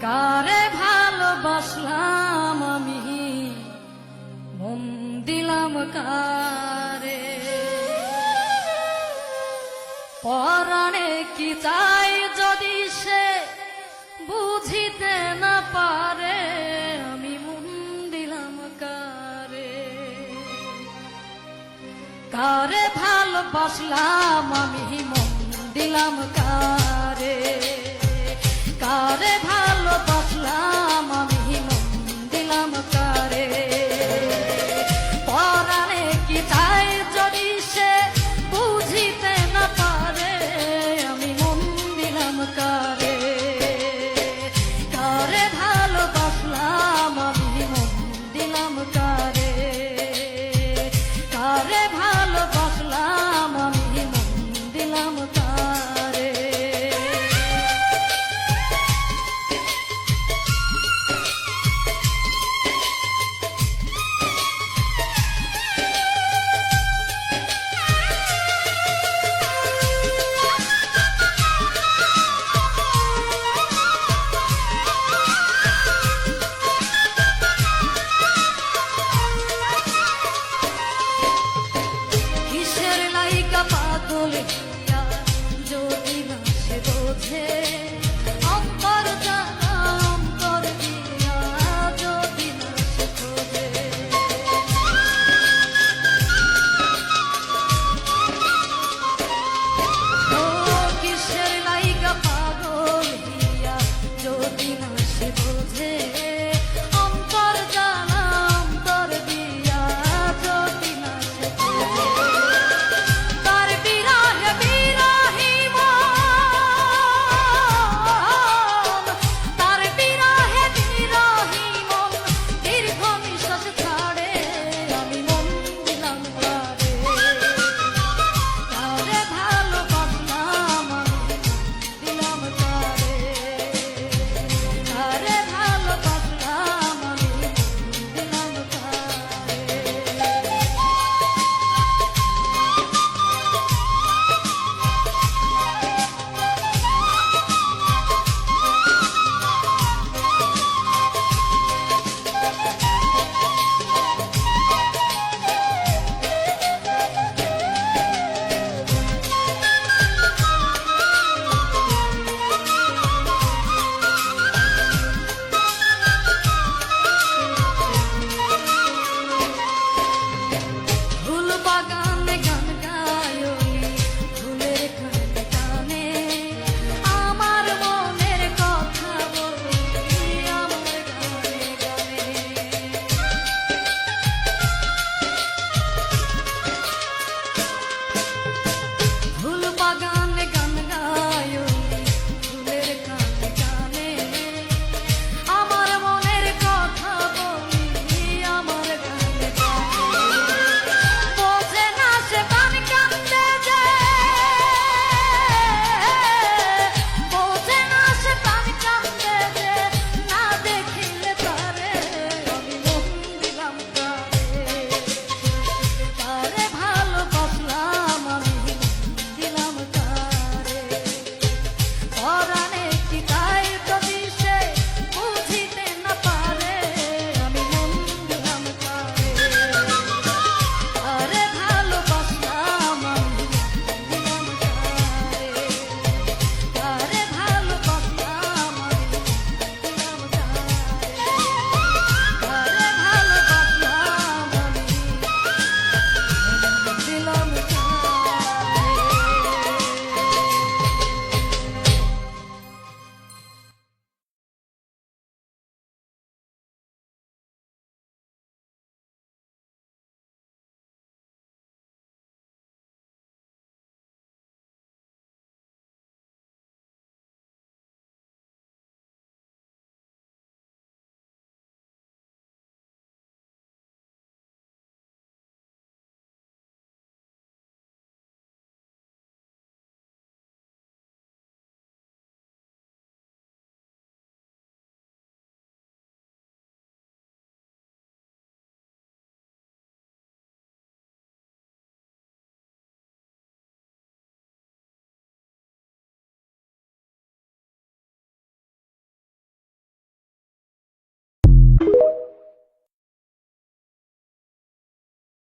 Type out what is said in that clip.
কারে ভালোবাসলাম আমি? মন দিলাম কারে? পরণে কি চাই যদি সে বুঝিতে না পারে? আমি মন দিলাম কারে? কারে ভালোবাসলাম আমি? মন দিলাম কারে?